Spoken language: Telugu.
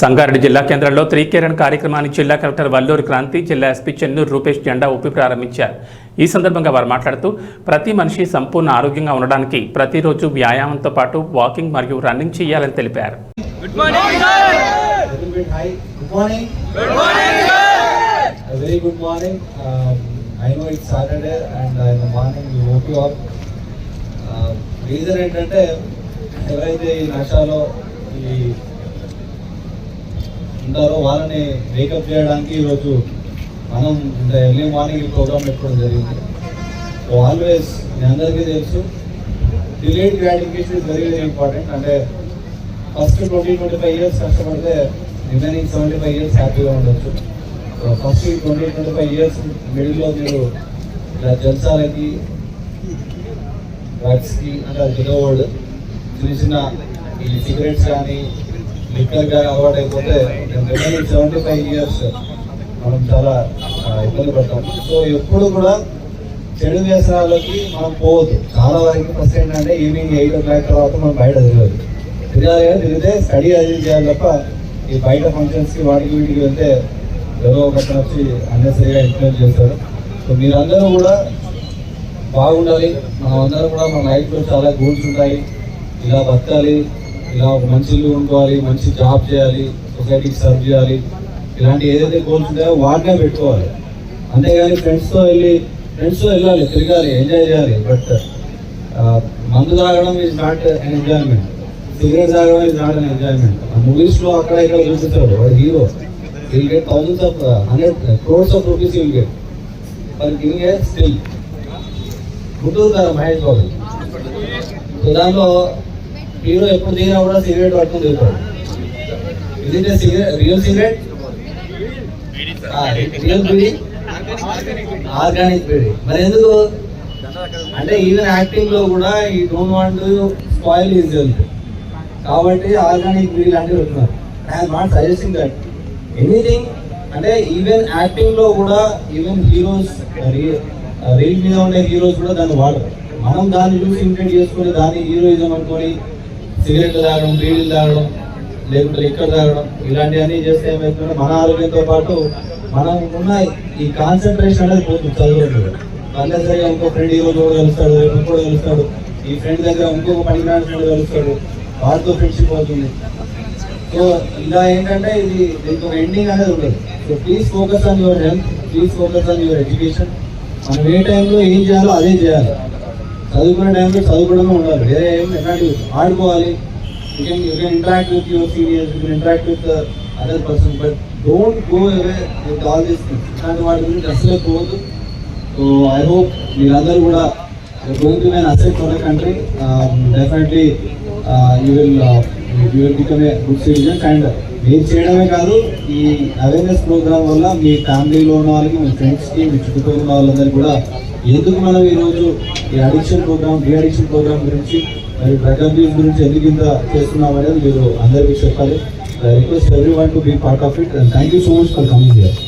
సంగారెడ్డి జిల్లా కేంద్రంలో త్రికిరణ్ కార్యక్రమాన్ని జిల్లా కలెక్టర్ వల్లూరు క్రాంతి జిల్లా ఎస్పీ చెన్నూరు రూపేష్ జెండా ఊపి ప్రారంభించారు. ఈ సందర్భంగా వారు మాట్లాడుతూ ప్రతి మనిషి సంపూర్ణ ఆరోగ్యంగా ఉండడానికి ప్రతిరోజు వ్యాయామంతో పాటు వాకింగ్ మరియు రన్నింగ్ చేయాలని తెలిపారు. రీజన్ ఏంటంటే ఎవరైతే ఈ నషాలో ఈ ఉంటారో వాళ్ళని మేకప్ చేయడానికి ఈరోజు మనం ఇంత ఎర్లీ మార్నింగ్ ఈ ప్రోగ్రామ్ పెట్టుకోవడం జరిగింది. సో ఆల్వేస్ మీ అందరికీ తెలుసు delayed gratification is very very important అంటే first twenty twenty five years కష్టపడితే రిమైనింగ్ సెవెంటీ ఫైవ్ ఇయర్స్ హ్యాపీగా ఉండొచ్చు. First twenty twenty five years మిడిల్లో మీరు ఇలా జల్సాలకి డ్రగ్స్కి అంటే అది పెద్ద చిన్న చిన్న ఈ సిగరెట్స్ కానీ లిక్కర్ కానీ అలవాటు అయిపోతే రిమైనింగ్ సెవెంటీ ఫైవ్ ఇయర్స్ మనం చాలా ఇబ్బంది పడతాం సో ఎప్పుడు కూడా చెడు వ్యసనాలకి మనం పోవద్దు. చాలా వరకు ఫస్ట్ ఏంటంటే ఈవినింగ్ ఎయిట్ ఓ క్లాక్ తర్వాత మనం బయట తిరగదు తిరగాలి కానీ తిరిగితే స్టడీ అది చేయాలి తప్ప ఈ బయట ఫంక్షన్స్కి వాటికి వీటికి వెళ్తే ఎవరో ఒకటి వచ్చి అన్నెసరిగా ఇన్ఫ్లుయెన్స్ చేస్తారు. సో మీరందరూ కూడా బాగుండాలి. మనం అందరం కూడా మన లైఫ్లో చాలా గోల్స్ ఉంటాయి. ఇలా బతకాలి. ఇలా ఒక మంచి ఇల్లు ఉండుకోవాలి మంచి జాబ్ చేయాలి సొసైటీకి సర్వ్ చేయాలి. ఇలాంటి ఏదైతే గోల్స్ ఉంటాయో వాటినే పెట్టుకోవాలి. అంతేగాని ఫ్రెండ్స్తో వెళ్ళి ఫ్రెండ్స్తో వెళ్ళాలి తిరగాలి ఎంజాయ్ చేయాలి. బట్ మందు తాగడం is not an enjoyment cigarette తాగడం ఈజ్ నాట్ అన్ ఎంజాయ్మెంట్ మూవీస్లో అక్కడ ఇక్కడ చూపిస్తాడు వాడు hero will get thousands of hundred crores of rupees will get for giving a still Guntur గారు మహేష్ బాబు. సో దానిలో హీరో ఎప్పుడు దిగినా కూడా సిగరెట్ పట్టుకుని దిగుతాడు ఇది cigarette real cigarette? Real beedi organic beedi మరి ఎందుకు? అంటే ఈవెన్ యాక్టింగ్లో కూడా ఈ don't want spoil is health. కాబట్టి ఆర్గానిక్ బీడి లాంటివి పెడుతున్నారు I'm not suggesting that anything అంటే ఈవెన్ యాక్టింగ్లో కూడా ఈవెన్ హీరోస్ రీల్ మీద ఉండే హీరోస్ కూడా దాన్ని వాడరు. మనం దాన్ని చూసి ఇమిటేట్ చేసుకొని దాన్ని హీరోయిజం అనుకొని సిగరెట్లు తాగడం బీడీలు తాగడం లేకుంటే లిక్కర్ తాగడం ఇలాంటివన్నీ చేస్తే ఏమవుతుందంటే మన ఆరోగ్యంతో పాటు మనం ఉన్న ఈ కాన్సన్ట్రేషన్ అనేది పోతుంది చదువు కంపల్సరీగా ఇంకో ఫ్రెండ్ ఈ రోజు కూడా కలుస్తాడు రేపు ఇంకోటి కలుస్తాడు. ఈ ఫ్రెండ్ దగ్గర ఇంకొక పనికిరాని ఫ్రెండ్ కలుస్తాడు. వాడితో ఫ్రెండ్షిప్ అవుతుంది. సో ఇలా ఏంటంటే ఇది దీనికి ఒక ఎండింగ్ అనేది ఉండదు. So please focus on your health please focus on your education మనం ఏ టైంలో ఏం చేయాలో అదే చేయాలి. చదువుకునే టైంలో చదువుకోవడమే ఉండాలి వేరే ఏం ఎలాంటి ఆడుకోవాలి. You can you can interact with your seniors you can interact with other person but don't go away with all these things ఇలాంటి వాటి గురించి అసలే పోవద్దు. సో ఐ హోప్ మీరందరూ కూడా going to men asset for the country definitely you will you become a good citizens and మీరు చేయడమే కాదు ఈ అవేర్నెస్ ప్రోగ్రామ్ వల్ల మీ ఫ్యామిలీలో ఉన్న వాళ్ళకి మీ ఫ్రెండ్స్కి మీ చుట్టుపక్కల ఉన్న వాళ్ళందరికీ కూడా ఎందుకు మనం ఈరోజు ఈ addiction program re addiction program గురించి మరి డ్రగ్ అబ్యూస్ గురించి ఎందుకు ఇంత చేస్తున్నాం అనేది మీరు అందరికీ చెప్పాలి. Request everyone to be part of it and thank you so much for coming here